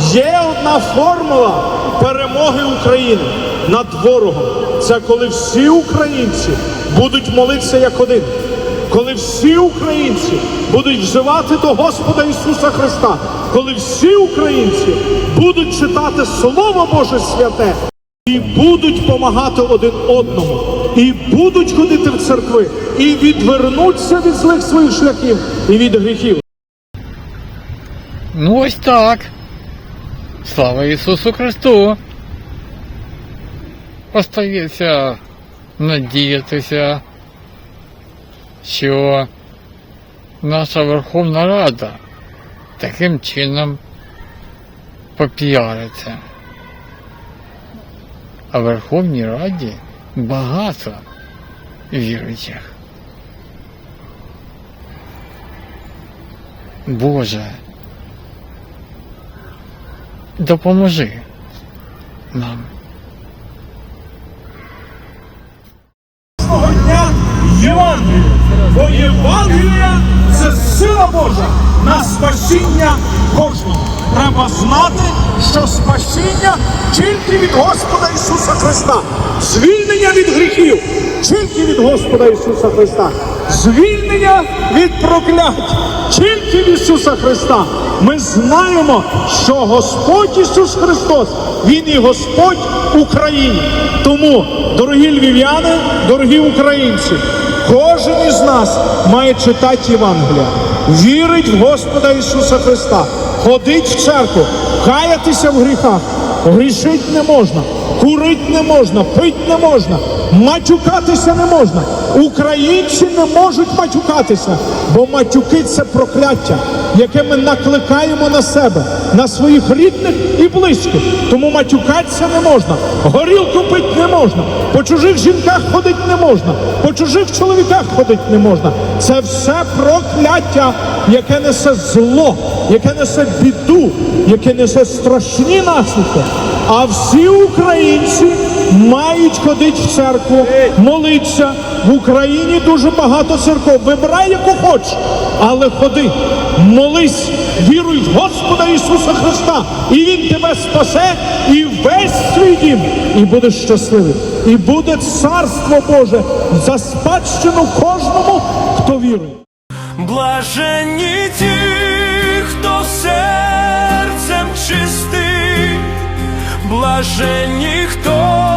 Є одна формула перемоги України над ворогом. Це коли всі українці будуть молитися як один. Коли всі українці будуть взивати до Господа Ісуса Христа, коли всі українці будуть читати Слово Боже святе і будуть помагати один одному, і будуть ходити в церкви, і відвернуться від злих своїх шляхів і від гріхів. Ну ось так. Слава Ісусу Христу. Остається надіятися, що наша Верховна Рада таким чином попіариться. А в Верховній Раді багато віруючих. Боже, допоможи нам. Дня Євангелія. Бо Євангелія це сила Божа на спасіння кожного. Треба знати, що спасіння тільки від Господа Ісуса Христа. Звільнення від гріхів тільки від Господа Ісуса Христа. Звільнення від проклять тільки від Ісуса Христа. Ми знаємо, що Господь Ісус Христос, Він і Господь Україні. Тому, дорогі львів'яни, дорогі українці, кожен із нас має читати Євангелія, вірить в Господа Ісуса Христа, ходить в церкву, каятися в гріхах. Грішить не можна, курить не можна, пить не можна, матюкатися не можна. Українці не можуть матюкатися, бо матюки це прокляття, яке ми накликаємо на себе, на своїх рідних і близьких. Тому матюкатися не можна, горілку пить не можна, по чужих жінках ходить не можна, по чужих чоловіках ходить не можна. Це все прокляття, яке несе зло, яке несе біду, яке несе страшні наслідки. А всі українці мають ходити в церкву, молитися. В Україні дуже багато церков. Вибирай, яку хочеш, але ходи, молись, віруй в Господа Ісуса Христа, і Він тебе спасе, і весь свій дім, і будеш щасливий. І буде царство Боже за спадщину кожному, хто вірує. Блаженні ті, хто серцем чистий, блаженні, хто.